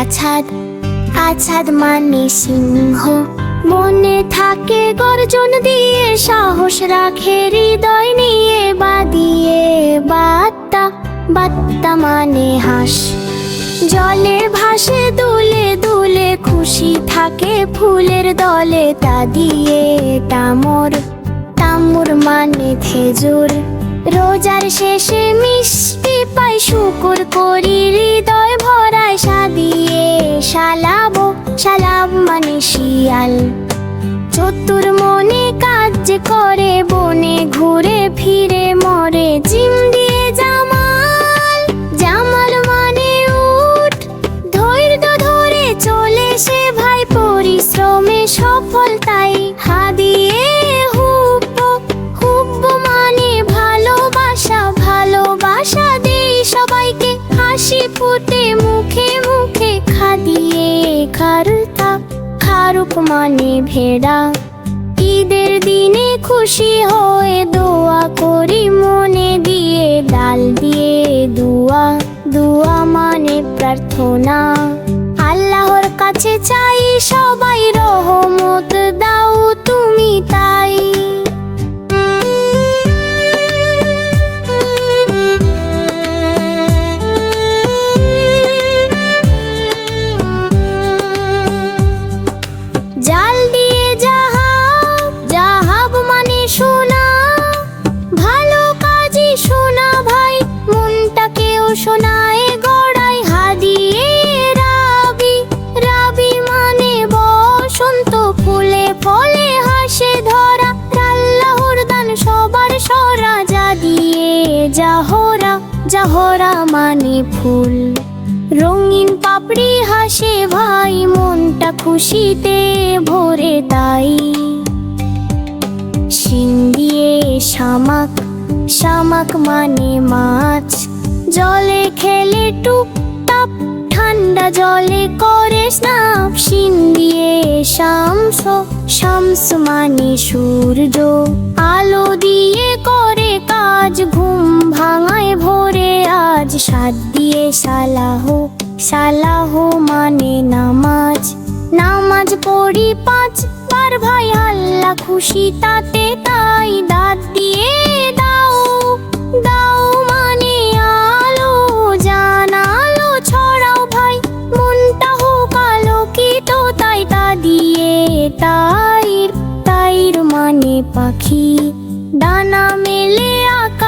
আছাদ আছাদ মানে সিংহ। মনে থাকে গর্জন দিয়ে, সাহস রাখে, হৃদয় নিয়ে বাদিয়ে বাত্তা বাত্তা মানে হাস। জলে ভাসে, দুলে দুলে খুশি থাকে, ফুলের দলে তা দিয়ে তামর। তামুর মানে খেজুর। রোজার শেষে শালাব মানে শিয়াল চতুর মনে কাজ করে, বনে ঘুরে ফিরে মরে। জিম দিয়ে জামাল জামাল মানে উঠ। ধৈর্য ধরে চলে সে ভাই, পরিশ্রমে সফল তাই। হাদিয়ে হুব্ব মানে ভালোবাসা। ভালোবাসা দেই সবাইকে, হাসি ফুটে মুখে খারুতা খারুক মানে ভেড়া। ঈদের দিনে খুশি হয়ে দোয়া করি, মনে দিয়ে ডাল দিয়ে দুয়া। দুয়া মানে প্রার্থনা। আল্লাহর কাছে চাই সবাই জাহরা মানে ফুল। রঙিন পাপড়ি হাসে ভাই, মনটা খুশিতে ভরে তাই। শিং দিয়ে শামাক শামাক মানে মাছ। জলে খেলে টুপ টাপ ঠান্ডা জলে করে স্নাপ। শিং দিয়ে শামস শামস মানে সূর্য। আলো সাত দিয়ে সালাহ সালাহ মানে নামাজ। নামাজ পড়ি পাঁচ বার, ভাই আল্লাহ খুশি তাতে তাই দাঁত দিয়ে দাও। দাও মানে আলো, জানালো ভাই তাই তাইর তাইর মানে পাখি।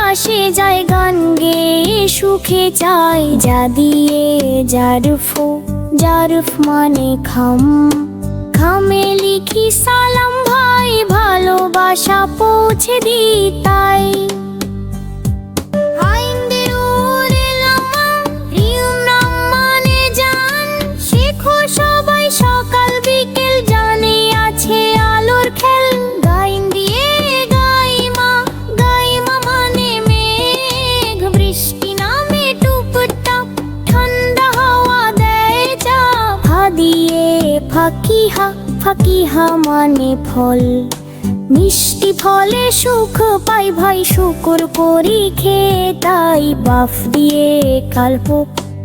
আকাশে যায় গান গেয়ে সুখে চাই যা দিয়ে জারুফ জারফ মানে খাম। খামে লিখি সালাম, ভাই ভালোবাসা পৌঁছে দি তাই। ফাকিহা ফাকিহা মানে ফল। মিষ্টি ফলে সুখ পাই ভাই, শুকর করি খেয়ে তাই বাফ দিয়ে কাল্প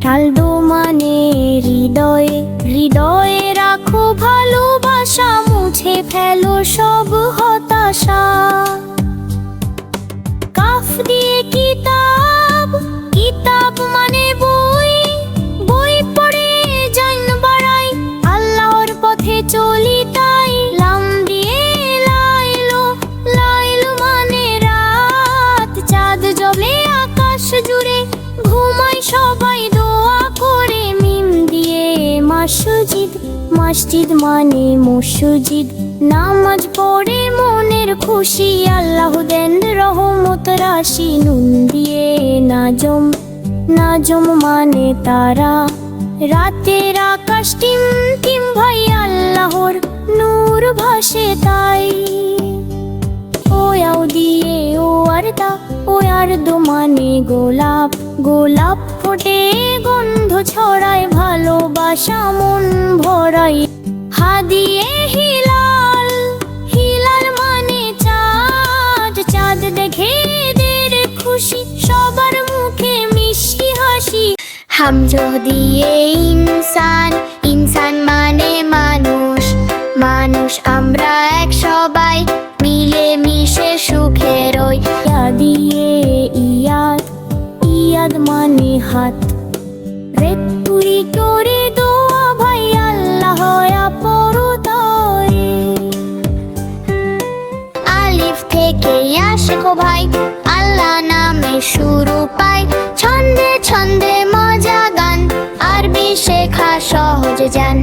ঠালদো মানে হৃদয়ে হৃদয়ে রাখো ভালোবাসা, মুছে ফেলো সব হতাশা। কাফ দিয়ে কিতাব আকাশ জুড়ে ঘুমাই সবাই দোয়া করে মিম দিয়ে মসজিদ। মসজিদ মানে মসজিদ। নামাজ পড়ে মনের খুশি, আল্লাহ দেন রহমত, রাশি, নুন দিয়ে নাজম। নাজম মানে তারা। রাতের আকাশ টিম টিম ভাই, আল্লাহর নূর ভাসে তাই। ওয়াও দিয়ে ও আরদা ও আরদো মানে গোলাপ গোলাপ ফোটে, গন্ধ ছড়ায়, ভালোবাসা মন ভরাই হাদিয়ে হিলাল হিলাল মানে চাঁদ চাঁদ দেখে দের খুশি, সবার মুখে মিষ্টি হাসি। হামজো দিয়ে ইনসান ইনসান মানে মানুষ মানুষ আমরা করে দোয়া, ভাই আল্লাহ পরতরে আলিফ থেকে গো ভাই, আল্লাহ নামে শুরু পাই। ছন্দে ছন্দে মজা গান, আরবি শেখা সহজ যান